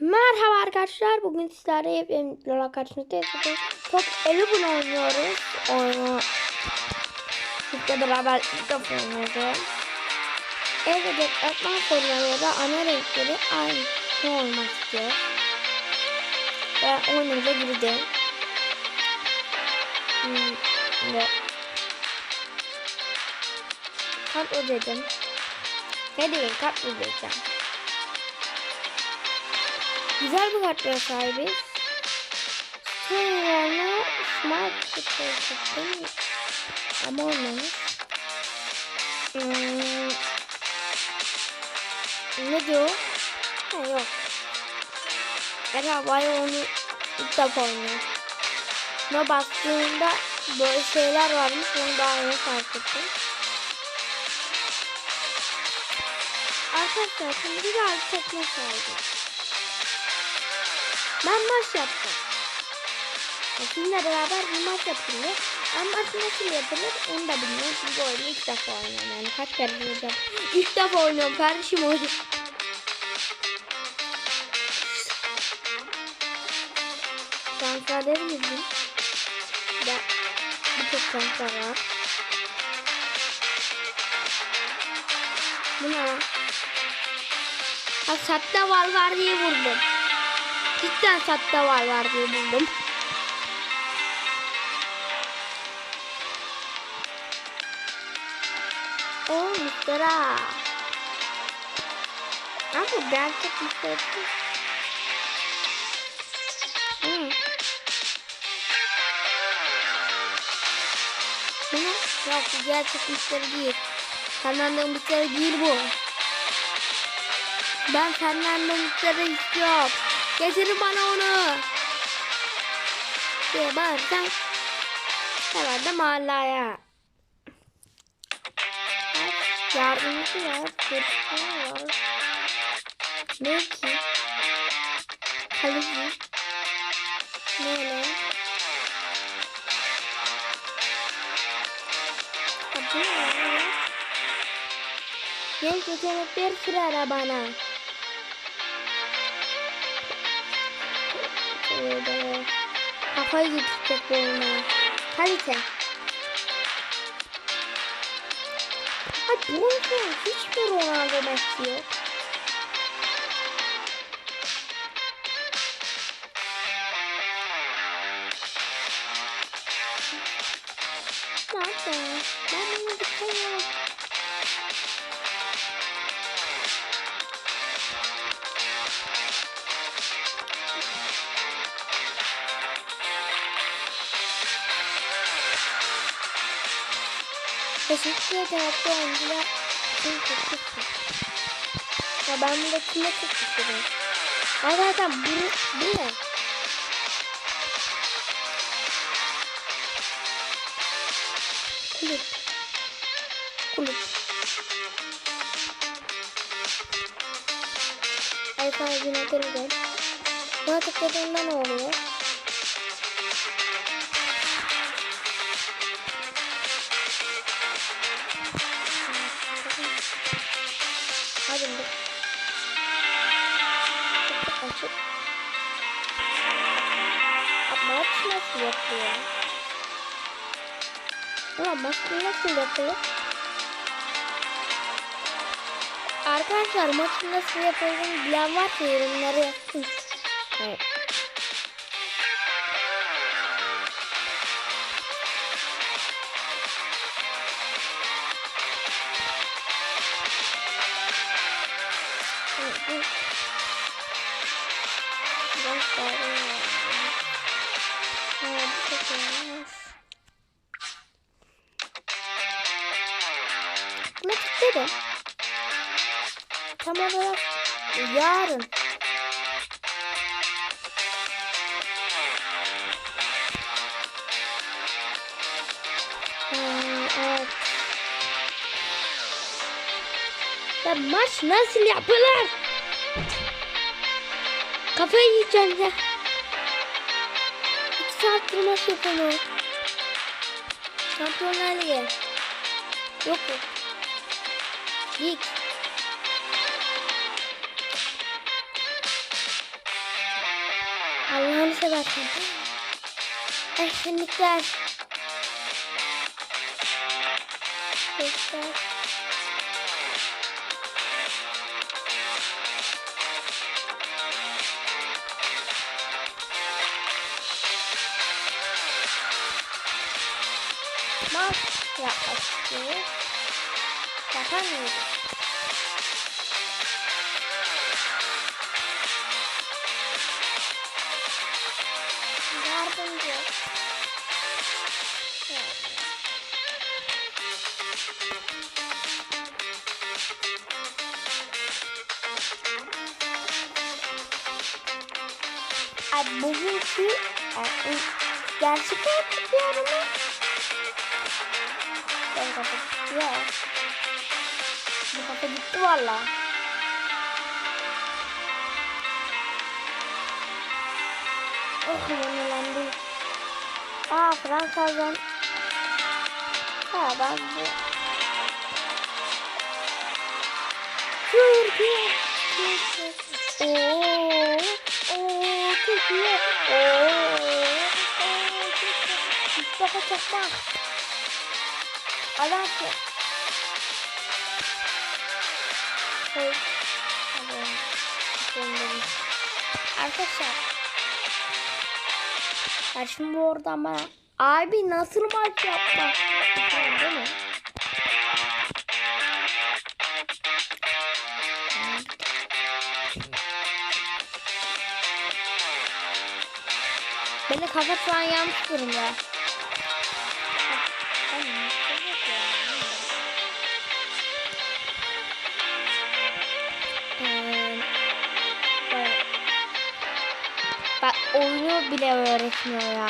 Merhaba arkadaşlar. Bugün sizlerle yepyeni videolarla karşınızdayız. Top 50 bunu oynuyoruz. Oyunu sizle beraber defa oynuyoruz. Evde deplasman formları da ana renkleri aynı olmak istiyor. Ve oyunumuza girdi. Hmm, ve kart ödedim. Ne diyeyim kart ödeyeceğim. Güzel bir kartlara sahibiz. Sonra Smart Takım ama olmamış. Hmm. Ne diyor? Ha, yok. Galiba onu ilk defa oynuyor. Buna bastığımda böyle şeyler varmış. Onu daha yeni fark ettim. Arkadaşlar şimdi bir daha tekne sahibi. Ben maç yaptım. Ya Sizinle beraber bir maç yapılıyor. Ben maç nasıl yapılır onu da bilmiyorum. Çünkü oyunu ilk defa oynuyorum. Yani kaç kere oynayacağım. İlk defa oynuyorum kardeşim oyunu. Transferleri bizim. Ya bir tek transfer var. Bu ne lan? Ha satta var var diye vurdum. Cidden satta var var diye buldum. O Mustara. Ama gerçek Mustara. Hmm. Bu ne? Yok bu gerçek Mustara değil. Fernando Mustara değil bu. Ben Fernando Mustara istiyorum. Getirin bana onu. diye bağırsan herhalde mahalleye. Yardımcı var. Fırtına var. Ne ki? Kaleci. Ne ne? Ha, bu ne? Genç bana. Şöyle kafayı gidecek bu oyuna. Kalite. Ha bu oyunda hiçbir Ronaldo Messi yok. Nerede? Ben bunu. Teşekkür ederim. Hatta oyuncular için çok çok Ya ben burada kime çok istedim. Aa zaten bu, bu ne? Kulüp. Kulüp. Alfa yönetildi. Buna tıkladığımda ne oluyor? Maç nasıl yapıyor? Arkadaşlar maçı nasıl yapıldığını bilen varsa yorumlara yazsın. Evet. Evet, yarın. Evet. Ya maç nasıl yapılır? Kafayı yiyeceğim ya. İki saattir maç yapalım. Şampiyonlar Ligi. Yok yok. Lig. Seversen. Etkinlikler. Göster. Maç yapmak istiyoruz. Yapamıyoruz. Ay bugünkü e, gerçek hayat diyorum Ben kafa gitti ya. Bu kafa gitti valla. Oh yenilendi. Aa Fransa'dan. Ha ben bu. Türkiye. Türkiye. Oo. Türkiye. Mustafa Çakmak. Alansı. Şey. Alıyorum. Alıyorum. Arkadaşlar. Ya şimdi oradan bana abi nasıl maç yapma? Değil mi? Beni kafa şu an yanlış durumda. Ee. Bak oyunu bile öğretmiyor ya.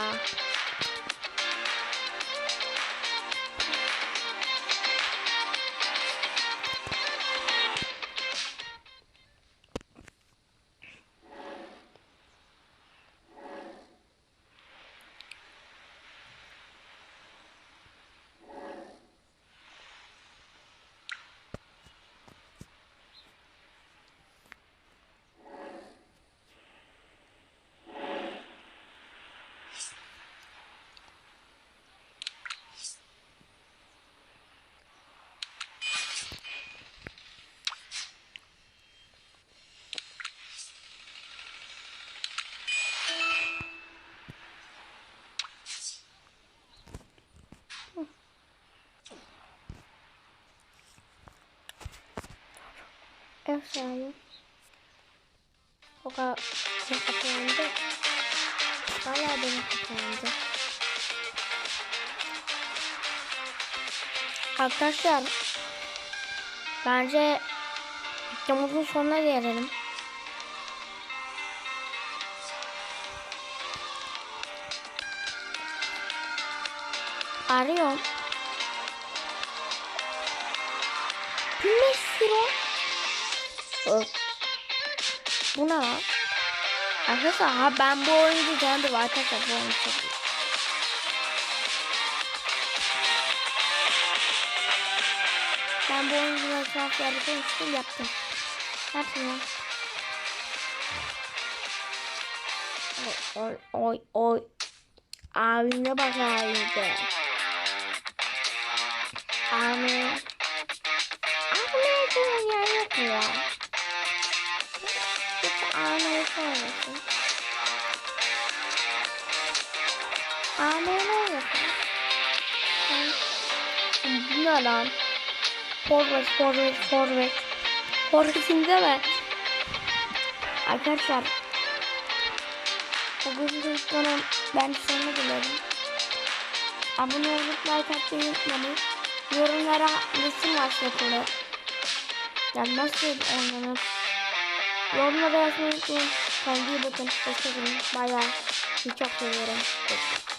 Sahibi. O kadar şey kapandı. Bayağı benim kapandı. Arkadaşlar bence videomuzun sonuna gelelim. Arıyorum. Mesiro. Öp. Bu ne lan? Arkadaşlar ha ben bu oyuncu canım arkadaşlar bu oyuncu çok iyi. Ben bu oyuncuları tuhaf yerde konuştum yaptım. Ya. Oy oy oy. Abime bak abime. Abi. Abi bunun yer yok mu ya? Sormasın. Ağlamaya ne olmasın? Bu ne lan? Forvet, forvet, forvet. Forvet'in deme. Arkadaşlar. De sonun ben sonuna geliyorum. Abone olup like atmayı unutmayın. Yorumlara resim başlatılır. Yani nasıl oynanır? Yorumlara yazmayı unutmayın. Kendinize bakın. Hoşçakalın. Bayağı. Sizi çok seviyorum. Hoşçakalın.